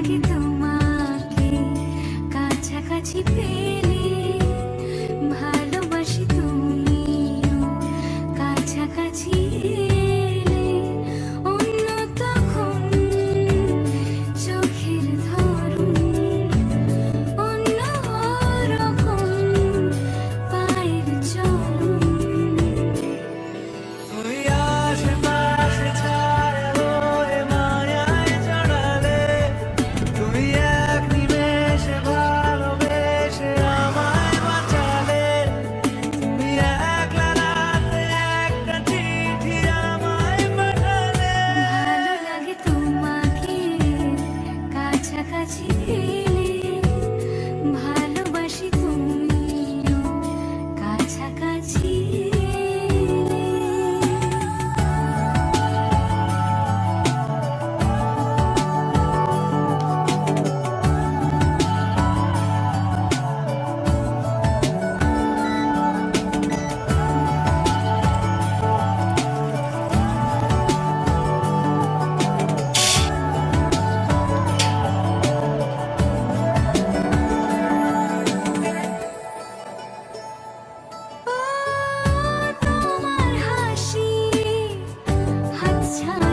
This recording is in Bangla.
লাগে তোমাকে। কাছাকাছি পেয়ে 啊